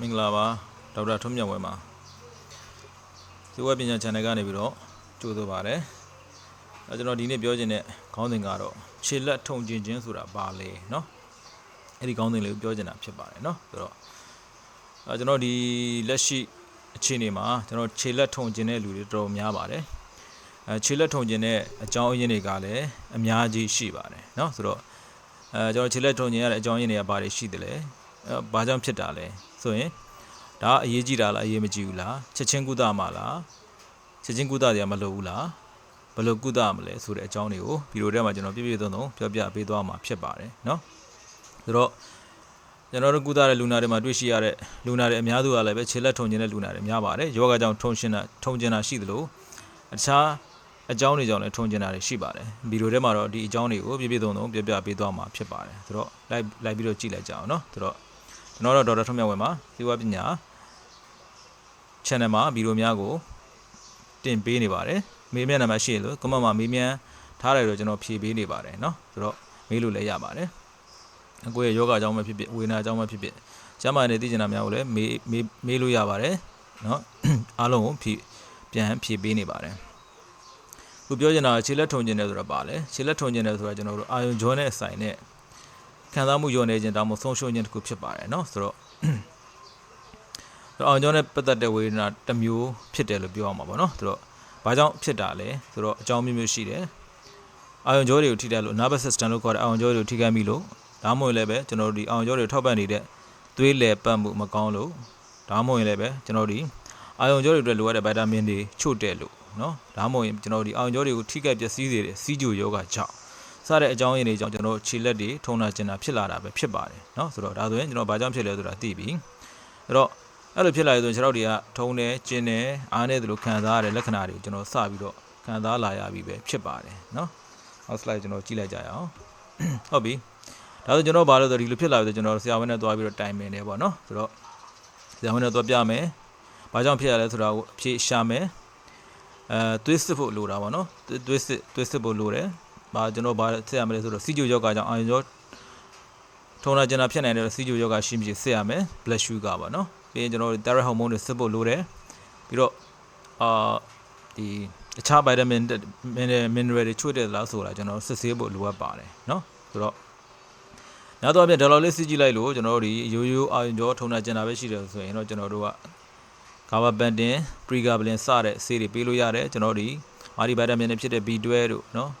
မင်္ဂလာပါဒေါက်တာထွန်းမြတ်ဝဲပါဇေဝပညာ channel ကနေပြီးတော့ကြိုးဆိုပါရစေအဲကျွန်တော်ဒီနေ့ပြောချင်တဲ့ခေါင်းစဉ်ကတော့ခြေလက်ထုံကျင်ခြင်းဆိုတာဘာလဲเนาะအဲ့ဒီခေါင်းစဉ်လေးကိုပြောချင်တာဖြစ်ပါတယ်เนาะဆိုတော့အဲကျွန်တော်ဒီလက်ရှိအခြေအနေမှာကျွန်တော်ခြေလက်ထုံကျင်တဲ့လူတွေတော်တော်များပါတယ်အဲခြေလက်ထုံကျင်တဲ့အကြောင်းအရင်းတွေကလည်းအများကြီးရှိပါတယ်เนาะဆိုတော့အဲကျွန်တော်ခြေလက်ထုံကျင်ရတဲ့အကြောင်းအရင်းတွေကဘာတွေရှိတယ်လဲအဲဘာကြောင့်ဖြစ်တာလဲ ဆိုရင် ဒါအရေးကြီးတာလားအရေးမကြီးဘူးလားချက်ချင်းကုသမှာလားချက်ချင်းကုသတယ်မလို့ဘူးလားဘယ်လိုကုသမလဲဆိုတဲ့အကြောင်းတွေကိုဗီဒီယိုထဲမှာကျွန်တော်ပြည့်ပြည့်စုံစုံပြောပြပေးသွားမှာဖြစ်ပါတယ်เนาะဆိုတော့ကျွန်တော်တို့ကုသတဲ့လူနာတွေမှာတွေ့ရှိရတဲ့လူနာတွေအများစုကလည်းပဲခြေလက်ထုံကျင်တဲ့လူနာတွေများပါတယ်ယောဂကြောင့်ထုံရှင်တာထုံကျင်တာရှိသလိုအခြားအကြောင်းတွေကြောင့်လည်းထုံကျင်တာတွေရှိပါတယ်ဗီဒီယိုထဲမှာတော့ဒီအကြောင်းတွေကိုပြည့်ပြည့်စုံစုံပြောပြပေးသွားမှာဖြစ်ပါတယ်ဆိုတော့ live live ပြီးတော့ကြည့်လိုက်ကြအောင်เนาะဆိုတော့ ကျွန်တော်တို့ဒေါက်တာထွန်းမြတ်ဝင်းပါဇီဝပညာ channel မှာဗီဒီယိုများကိုတင်ပေးနေပါတယ်မေးမြန်းနံပါတ်ရှိရလို့ comment မှာမေးမြန်းထားတယ်လို့ကျွန်တော်ဖြေပေးနေပါတယ်เนาะဆိုတော့မေးလို့လည်းရပါတယ်အကိုရဲ့ယောဂအကြောင်းပဲဖြစ်ဖြစ်ဝေဒနာအကြောင်းပဲဖြစ်ဖြစ်ကျန်းမာရေးသိချင်တာများကိုလည်းမေးမေးမေးလို့ရပါတယ်เนาะ အားလုံးကိုဖြေပြန်ဖြေပေးနေပါတယ်ခုပြောချင်တာကခြေလက်ထုံကျင်တယ်ဆိုတာပါလေခြေလက်ထုံကျင်တယ်ဆိုတာကျွန်တော်တို့အာယုံကြောနဲ့ဆိုင်နဲ့ ခံစားမှုညောနေခြင်းဒါမှမဟုတ်ဆုံးရှုံးခြင်းတစ်ခုဖြစ်ပါတယ်เนาะဆိုတော့ ဆိုတော့အောင်ကျောင်းနဲ့ပတ်သက်တဲ့ဝေဒနာတစ်မျိုးဖြစ်တယ်လို့ပြောအောင်ပါဗောနော်ဆိုတော့ဘာကြောင့်ဖြစ်တာလဲဆိုတော့အကြောင်းမျိုးမျိုးရှိတယ်အာယုံကြောတွေကိုထိတယ်လို့ nervous system လို့ခေါ်တဲ့အာယုံကြောတွေကိုထိခိုက်မိလို့ဒါမှမဟုတ်လည်းပဲကျွန်တော်တို့ဒီအာယုံကြောတွေကိုထောက်ပံ့နေတဲ့သွေးလည်ပတ်မှုမကောင်းလို့ဒါမှမဟုတ်ရင်လည်းပဲကျွန်တော်တို့ဒီအာယုံကြောတွေအတွက်လိုအပ်တဲ့ဗီတာမင်တွေချို့တဲ့လို့နော်ဒါမှမဟုတ်ရင်ကျွန်တော်တို့ဒီအာယုံကြောတွေကိုထိခိုက်ပျက်စီးစေတဲ့စီးကြိုယောဂကြောင့် စတဲ့အကြောင်းရင်းတွေကြောင့်ကျွန်တော်တို့ခြေလက်တွေထုံနာကျင်တာဖြစ်လာတာပဲဖြစ်ပါတယ်เนาะဆိုတော့ဒါဆိုရင်ကျွန်တော်ဘာကြောင့်ဖြစ်လဲဆိုတာသိပြီအဲ့တော့ အဲ့လိုဖြစ်လာရဆိုရင်ခြေထောက်တွေကထုံတယ်ကျင်းတယ်အားနေတယ်လို့ခံစားရတဲ့လက္ခဏာတွေကျွန်တော်စပြီးတော့ခံစားလာရပြီပဲဖြစ်ပါတယ်เนาะနောက် slide ကျွန်တော်ကြည့်လိုက်ကြရအောင် ဟုတ်ပြီဒါဆိုကျွန်တော်ဘာလို့ဆိုဒီလိုဖြစ်လာပြီဆိုကျွန်တော်ဆရာဝန်နဲ့သွားပြီးတော့တိုင်ပင်တယ်ပေါ့เนาะဆိုတော့ဆရာဝန်နဲ့သွားပြမယ်ဘာကြောင့်ဖြစ်ရလဲဆိုတာကိုအဖြေရှာမယ်အဲသွေးစစ်ဖို့လိုတာပေါ့เนาะသွေးစစ်သွေးစစ်ဖို့လိုတယ် ဘာကျွန်တော်ဘာဆက်ရမလဲဆိုတော့စီဂျိုယောဂကြောင့်အာရုံကြောထုံနာကျင်တာဖြစ်နိုင်တဲ့စီဂျိုယောဂရှိမရှိဆက်ရမယ် blood sugar ပါနော်ပြီးရင်ကျွန်တော်တို့ thyroid hormone တွေစစ်ဖို့လိုတယ်ပြီးတော့အာဒီတခြား vitamin mineral တွေချို့တယ်လားဆိုတာကျွန်တော်စစ်ဆေးဖို့လိုအပ်ပါတယ်နော်ဆိုတော့နောက်တော့ပြန်ဒေါ်လာလေးစစ်ကြည့်လိုက်လို့ကျွန်တော်တို့ဒီရိုးရိုးအာရုံကြောထုံနာကျင်တာပဲရှိတယ်ဆိုရင်တော့ကျွန်တော်တို့က gabapentin pregabalin စတဲ့ဆေးတွေပေးလို့ရတယ်ကျွန်တော်တို့ဒီ multivitamin တွေဖြစ်တဲ့ B12 တို့နော်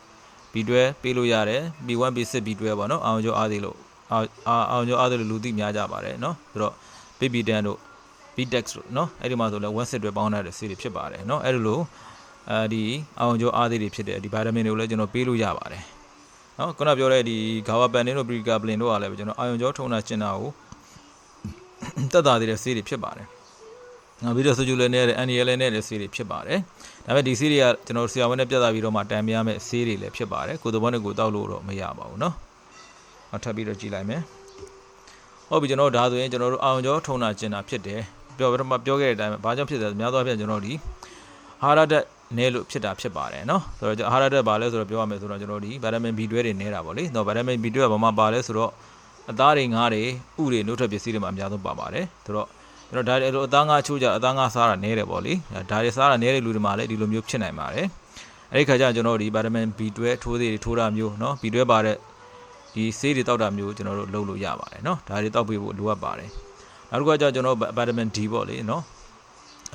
B12 ပေးလို့ရတယ် B1 B6 B12 ပေါ့နော်အောင်ကျော်အားသေးလို့အောင်ကျော်အားသေးလို့လူသိများကြပါတယ်နော်ဆိုတော့ BB10 တို့ BTEX တို့နော်အဲ့ဒီမှာဆိုလဲ1စစ်တွေပေါင်းတဲ့ဆေးတွေဖြစ်ပါတယ်နော်အဲ့လိုအဲဒီအောင်ကျော်အားသေးတွေဖြစ်တဲ့ဒီဗီတာမင်တွေကိုလည်းကျွန်တော်ပေးလို့ရပါတယ်နော်ခုနပြောတဲ့ဒီဂါဝပန်နင်းတို့ပရီကာပလင်တို့ကလည်းကျွန်တော်အာယုံကျော်ထုံတာကျင်တာကိုတက်တာသေးတဲ့ဆေးတွေဖြစ်ပါတယ် နောက်ပြီးတော့ဆိုဂျူလည်းနဲ့ NEL လည်းနဲ့ဆေးတွေဖြစ်ပါတယ်ဒါပေမဲ့ဒီဆေးတွေကကျွန်တော်ဆရာဝန်နဲ့ပြသပြီးတော့မှတန်ပြရမယ့်ဆေးတွေလည်းဖြစ်ပါတယ်ကိုယ်သဘောနဲ့ကိုယ်တောက်လို့တော့မရပါဘူးเนาะနောက်ထပ်ပြီးတော့ကြည့်လိုက်မယ် ဟုတ်ပြီကျွန်တော်တို့ဒါဆိုရင်ကျွန်တော်တို့အောင်ကျော်ထုံတာကျင်တာဖြစ်တယ်ပြောပထမပြောခဲ့တဲ့အတိုင်းပဲဘာကြောင့်ဖြစ်တယ်များသောအားဖြင့်ကျွန်တော်ဒီဟာရဒတ်နဲလို့ဖြစ်တာဖြစ်ပါတယ်เนาะဆိုတော့ဟာရဒတ်ဘာလဲဆိုတော့ပြောရမယ်ဆိုတော့ကျွန်တော်ဒီဗီတာမင် B12 တွေနဲတာပေါ့လေတော့ဗီတာမင် B12 ကဘာမှပါလဲဆိုတော့အသားတွေငါးတွေဥတွေနှုတ်ထွက်ပစ္စည်းတွေမှာအများဆုံးပါပါတယ်ဆိုတော့ကျွန် တော်ဒါအဲ့လိုအသားငါးချိုးကြအသားငါးစားတာနဲတယ်ပေါ့လေဒါတွေစားတာနဲတဲ့လူတွေမှာလည်းဒီလိုမျိုးဖြစ်နိုင်ပါတယ်အဲ့ဒီခါကျကျွန်တော်ဒီဗီတာမင် B12 ထိုးသေးတွေထိုးတာမျိုးเนาะ B12 ပါတဲ့ဒီဆေးတွေတောက်တာမျိုးကျွန်တော်တို့လုပ်လို့ရပါတယ်เนาะဒါတွေတောက်ပေးဖို့လိုအပ်ပါတယ်နောက်တစ်ခုကကျကျွန်တော်ဗီတာမင် D ပေါ့လေเนาะ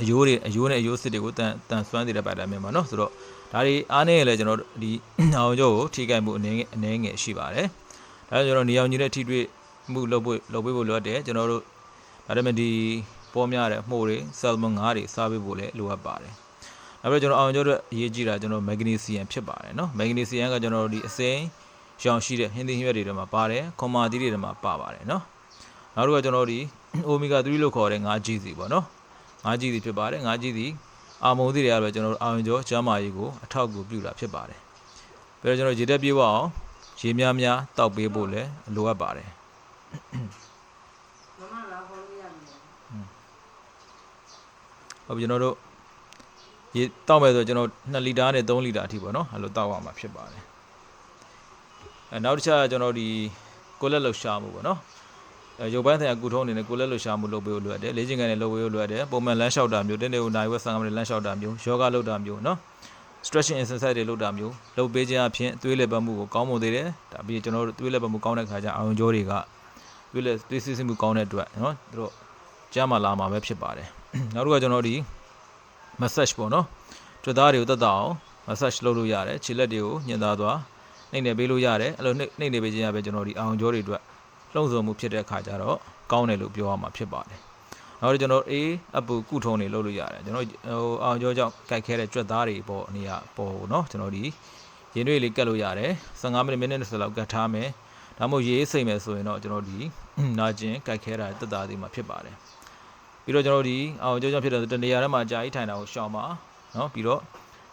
အယိုးတွေအယိုးနဲ့အယိုးစစ်တွေကိုတန်တန်ဆွမ်းနေတဲ့ဗီတာမင်ပါเนาะဆိုတော့ဒါတွေအားနေရလဲကျွန်တော်ဒီအောင်ကျော်ကိုထိခိုက်မှုအနေငယ်အနေငယ်ရှိပါတယ်ဒါကြောင့်ကျွန်တော်နေအောင်ကြီးတဲ့ထိတွေ့မှုလုပ်ဖို့လုပ်ပေးဖို့လိုအပ်တယ်ကျွန်တော်တို့ ဒါပေမဲ့ဒီပေါ်များတဲ့အမှုတွေဆယ်လ်မွန်ငါးတွေစားပေးဖို့လည်းလိုအပ်ပါတယ်နောက်ပြီးကျွန်တော်အောင်ကျော်တို့အရေးကြီးတာကျွန်တော်မက်ဂနီဆီယမ်ဖြစ်ပါတယ်နော်မက်ဂနီဆီယမ်ကကျွန်တော်ဒီအစိမ်းရောင်ရှိတဲ့ဟင်းသီးဟင်းရွက်တွေထဲမှာပါတယ်ခွန်မာသီးတွေထဲမှာပါပါတယ်နော်နောက်တစ်ခါကျွန်တော်ဒီအိုမီဂါ3လို့ခေါ်တဲ့ငါးကြီးစီပေါ့နော်ငါးကြီးစီဖြစ်ပါတယ်ငါးကြီးစီအာမုံသီးတွေကပဲကျွန်တော်အောင်ကျော်ကျမ်းမာရေးကိုအထောက်အကူပြုတာဖြစ်ပါတယ်ပြီးတော့ကျွန်တော်ရေတက်ပြေးဝအောင်ရေများများတောက်ပေးဖို့လည်းလိုအပ်ပါတယ် ဟုတ်ပြီကျွန်တော်တို့ရေတောက်မယ်ဆိုကျွန်တော်2လီတာနဲ့3လီတာအထိပေါ့နော်အဲ့လိုတောက်ရမှာဖြစ်ပါတယ်အဲနောက်တစ်ချက်ကကျွန်တော်ဒီကိုလက်လှူရှာမှုပေါ့နော်အဲရုပ်ပိုင်းဆိုင်ရာကုထုံးအနေနဲ့ကိုယ်လက်လှူရှာမှုလုပ်ပေးလို့လိုအပ်တယ်လေ့ကျင့်ခန်းတွေလုပ်ပေးလို့လိုအပ်တယ်ပုံမှန်လမ်းလျှောက်တာမျိုးတင်းတွေကိုနိုင်ဝက်ဆန်ကမတွေလမ်းလျှောက်တာမျိုးယောဂလုပ်တာမျိုးနော် stretching exercise တွေလုပ်တာမျိုးလုပ်ပေးခြင်းအပြင်သွေးလက်ပတ်မှုကိုကောင်းမွန်သေးတယ်ဒါပြီးကျွန်တော်တို့သွေးလက်ပတ်မှုကောင်းတဲ့ခါကျအာရုံကြောတွေကသွေးလက်သွေးစစ်စစ်မှုကောင်းတဲ့အတွက်နော်သူတို့ကြားမှာလာမှာပဲဖြစ်ပါတယ် နောက်တစ်ခါကျွန်တော်ဒီ massage ပေါ့နော်ကြွသားတွေကိုတက်တာအောင် massage လုပ်လို့ရတယ်ခြေလက်တွေကိုညှင်သာသွားနှိမ့်နေပေးလို့ရတယ်အဲ့လိုနှိမ့်နှိမ့်နေပေးခြင်းရပဲကျွန်တော်ဒီအာရုံကြောတွေအတွက်လှုံ့ဆော်မှုဖြစ်တဲ့အခါကျတော့ကောင်းတယ်လို့ပြောရမှာဖြစ်ပါတယ်နောက်တော့ကျွန်တော် A အပူကုထုံးတွေလုပ်လို့ရတယ်ကျွန်တော်ဟိုအာရုံကြောကြောင့်ကြိုက်ခဲတဲ့ကြွက်သားတွေပေါ့နေရာပေါ့เนาะကျွန်တော်ဒီရင်တွေလေးကတ်လို့ရတယ်15မိနစ်မိနစ်20လောက်ကတ်ထားမယ်ဒါမှမဟုတ်ရေးစိတ်မယ်ဆိုရင်တော့ကျွန်တော်ဒီနာကျင်ကြိုက်ခဲတာတက်တာတွေမှာဖြစ်ပါတယ် ပြီးတော့ကျွန်တော်ဒီအောင်ကြောကြောဖြစ်တယ်ဆိုတနေရာထဲမှာကြာကြီးထိုင်တာကိုရှောင်ပါနော်ပြီးတော့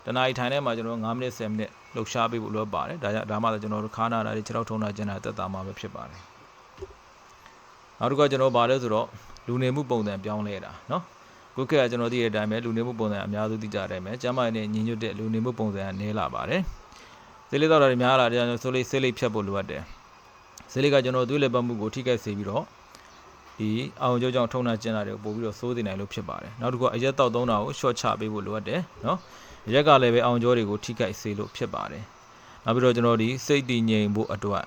တနာရီထိုင်ထဲမှာကျွန်တော်9မိနစ်10မိနစ်လှုပ်ရှားပေးဖို့လိုပါတယ်ဒါကြောင့်ဒါမှလည်းကျွန်တော်တို့ခါနာတာတွေခြေထောက်ထုံတာကျန်တာတက်တာမှပဲဖြစ်ပါတယ်နောက်တစ်ခုကကျွန်တော်ဗာလဲဆိုတော့လူနေမှုပုံစံပြောင်းလဲတာနော်ကိုကကကျွန်တော်သိတဲ့အတိုင်းပဲလူနေမှုပုံစံအများစုသိကြတဲ့အတိုင်းပဲကျမ်းမာရေးနဲ့ညီညွတ်တဲ့လူနေမှုပုံစံကနည်းလာပါတယ်ဆေးလေးတော့တာတွေများလာတဲ့ကြောင့်ဆိုလေးဆေးလေးဖြတ်ဖို့လိုအပ်တယ်ဆေးလေးကကျွန်တော်သွေးလေပတ်မှုကိုထိခိုက်စေပြီးတော့ ဒီအောင်ကြောကြောင့်ထုံနာကျင်တာတွေကိုပို့ပြီးတော့စိုးနေနိုင်လို့ဖြစ်ပါတယ်နောက်တစ်ခုကအရက်တောက်သုံးတာကို short ချပေးဖို့လိုအပ်တယ်နော်ရက်ကလည်းပဲအောင်ကြောတွေကိုထိခိုက်စေလို့ဖြစ်ပါတယ်နောက်ပြီးတော့ကျွန်တော်ဒီစိတ်တည်ငြိမ်ဖို့အတွက်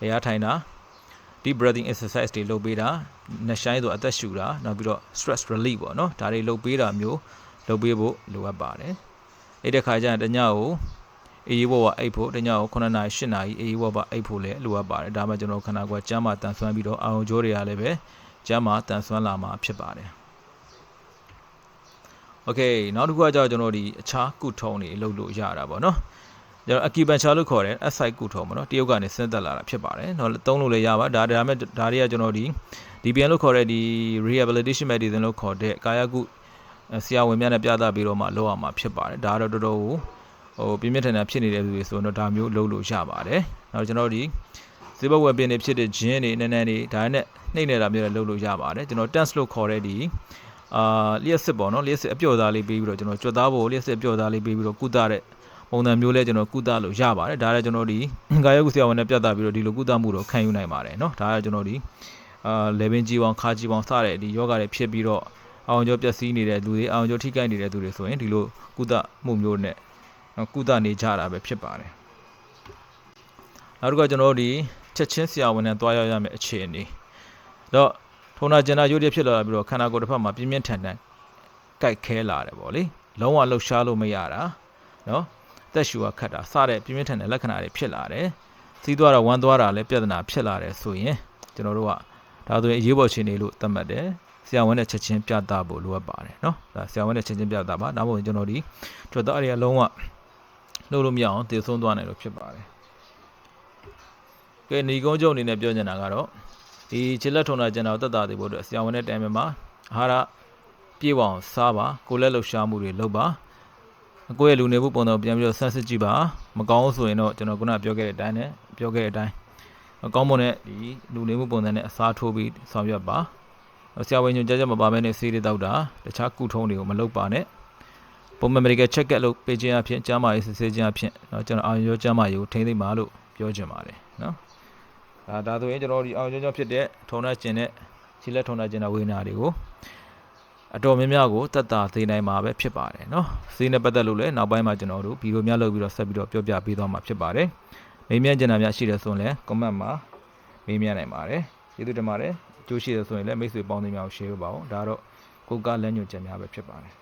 ရရထိုင်တာ deep breathing exercise တွေလုပ်ပေးတာနှရှိုင်းဆိုအသက်ရှူတာနောက်ပြီးတော့ stress relief ပေါ့နော်ဒါတွေလုပ်ပေးတာမျိုးလုပ်ပေးဖို့လိုအပ်ပါတယ်အဲ့ဒီခါကျရင်တညကို အေးဘောကအိတ်ဖို့တညကို9နာရီ10နာရီအေးဘောကအိတ်ဖို့လည်းလိုအပ်ပါတယ်ဒါမှကျွန်တော်ခန္ဓာကိုယ်ကျန်းမာတန်ဆွမ်းပြီးတော့အာရုံကြောတွေကလည်းပဲကျန်းမာတန်ဆွမ်းလာမှာဖြစ်ပါတယ်โอเคနောက်တစ်ခုကကျတော့ကျွန်တော်ဒီအခြားကုထုံးတွေလုပ်လို့ရတာပေါ့နော်ကျွန်တော်အကီပန်ချာလို့ခေါ်တယ် SI ကုထုံးပေါ့နော်တရုတ်ကနေဆင်းသက်လာတာဖြစ်ပါတယ်เนาะသုံးလို့လည်းရပါဒါဒါမဲ့ဒါတွေကကျွန်တော်ဒီ DPN လို့ခေါ်တဲ့ဒီ rehabilitation medicine လို့ခေါ်တဲ့ကာယကုဆရာဝန်များနဲ့ပြသပြီးတော့မှလုပ်ရမှာဖြစ်ပါတယ်ဒါကတော့တော်တော်ကို ဟိုပြင်းပြထန်ထန်ဖြစ်နေတဲ့လူတွေဆိုတော့ဒါမျိုးလုပ်လို့ရပါတယ်နောက်ကျွန်တော်ဒီဇေဘဝက်ပင်တွေဖြစ်တဲ့ဂျင်းတွေနည်းနည်းလေးဒါနဲ့နှိမ့်နေတာမျိုးလည်းလုပ်လို့ရပါတယ်ကျွန်တော် test လို့ခေါ်တဲ့ဒီအာလျှက်စစ်ပေါ့နော်လျှက်စစ်အပျော်သားလေးပေးပြီးတော့ကျွန်တော်ကြွက်သားဖို့လျှက်စစ်အပျော်သားလေးပေးပြီးတော့ကုသတဲ့ပုံစံမျိုးလဲကျွန်တော်ကုသလို့ရပါတယ်ဒါလည်းကျွန်တော်ဒီကာယကုဆရာဝန်နဲ့ပြသပြီးတော့ဒီလိုကုသမှုတော့ခံယူနိုင်ပါတယ်เนาะဒါကကျွန်တော်ဒီအာလေဘင်းကြီးပေါင်းခါကြီးပေါင်းစတဲ့ဒီယောဂတွေဖြစ်ပြီးတော့အောင်ကျော်ပျက်စီးနေတဲ့လူတွေအောင်ကျော်ထိခိုက်နေတဲ့သူတွေဆိုရင်ဒီလိုကုသမှုမျိုးနဲ့ ကုသနေကြတာပဲဖြစ်ပါတယ်နောက်တစ်ခါကျွန်တော်တို့ဒီချက်ချင်းဆရာဝန်နဲ့တွားရောက်ရမယ့်အခြေအနေတော့ထုံနာကျင်နာရုပ်ရဖြစ်လာပြီးတော့ခန္ဓာကိုယ်တစ်ဖက်မှာပြင်းပြင်းထန်ထန်ကြိုက်ခဲလာတယ်ပေါ့လေလုံးဝလှုပ်ရှားလို့မရတာနော်တက်ရှူကခတ်တာစတဲ့ပြင်းပြင်းထန်တဲ့လက္ခဏာတွေဖြစ်လာတယ်စီးသွားတာဝမ်းသွားတာလည်းပြဿနာဖြစ်လာတယ်ဆိုရင်ကျွန်တော်တို့ကဒါဆိုရင်အရေးပေါ်ခြင်းတွေလို့သတ်မှတ်တယ်ဆရာဝန်နဲ့ချက်ချင်းပြသဖို့လိုအပ်ပါတယ်เนาะဒါဆရာဝန်နဲ့ချက်ချင်းပြသပါဒါမှမဟုတ်ကျွန်တော်ဒီကျွတ်သားတွေကလုံးဝ လှုပ်လို့မရအောင်တည်ဆုံးသွားနိုင်လို့ဖြစ်ပါတယ်ကဲညီကုန်းချုပ်အနေနဲ့ပြောချင်တာကတော့ဒီခြေလက်ထုံတာကျန်တာတက်တာတွေဖို့အတွက်ဆရာဝန်နဲ့တိုင်ပင်မှာအာဟာရပြေဝအောင်စားပါကိုယ်လက်လှုပ်ရှားမှုတွေလုပ်ပါကိုယ့်ရဲ့လူနေမှုပုံစံကိုပြန်ပြီးတော့ဆန်းစစ်ကြည့်ပါမကောင်းဘူးဆိုရင်တော့ကျွန်တော်ခုနပြောခဲ့တဲ့အတိုင်းနဲ့ပြောခဲ့တဲ့အတိုင်းအကောင်းမွန်တဲ့ဒီလူနေမှုပုံစံနဲ့အစားထိုးပြီးဆောင်ရွက်ပါဆရာဝန်ညွှန်ကြားချက်မပါဘဲနဲ့ဆေးတွေတောက်တာတခြားကုထုံးတွေကိုမလုပ်ပါနဲ့ ပုံမှန် medical check up လုပ်ပေးခြင်းအဖြစ်ကျန်းမာရေးစစ်ဆေးခြင်းအဖြစ်เนาะကျွန်တော်အာရုံရောကျန်းမာရေးကိုထိန်းသိမ်းပါလို့ပြောချင်ပါတယ်เนาะဒါဒါဆိုရင်ကျွန်တော်ဒီအာရုံကြောင့်ဖြစ်တဲ့ထုံနှက်ကျင်တဲ့ခြေလက်ထုံနှက်ကျင်တဲ့ဝေဒနာတွေကိုအတော်များများကိုတက်တာသိနိုင်မှာပဲဖြစ်ပါတယ်เนาะဈေးနဲ့ပတ်သက်လို့လည်းနောက်ပိုင်းမှာကျွန်တော်တို့ဗီဒီယိုများလုပ်ပြီးတော့ဆက်ပြီးတော့ပြောပြပေးသွားမှာဖြစ်ပါတယ်မေးမြန်းချင်တာများရှိတယ်ဆိုရင်လည်း comment မှာမေးမြန်းနိုင်ပါတယ်ကျေးဇူးတင်ပါတယ်အကျိုးရှိတယ်ဆိုရင်လည်းမိတ်ဆွေပေါင်းသင်းများကို share လုပ်ပါဦးဒါတော့ကိုကလမ်းညွှန်ချက်များပဲဖြစ်ပါတယ်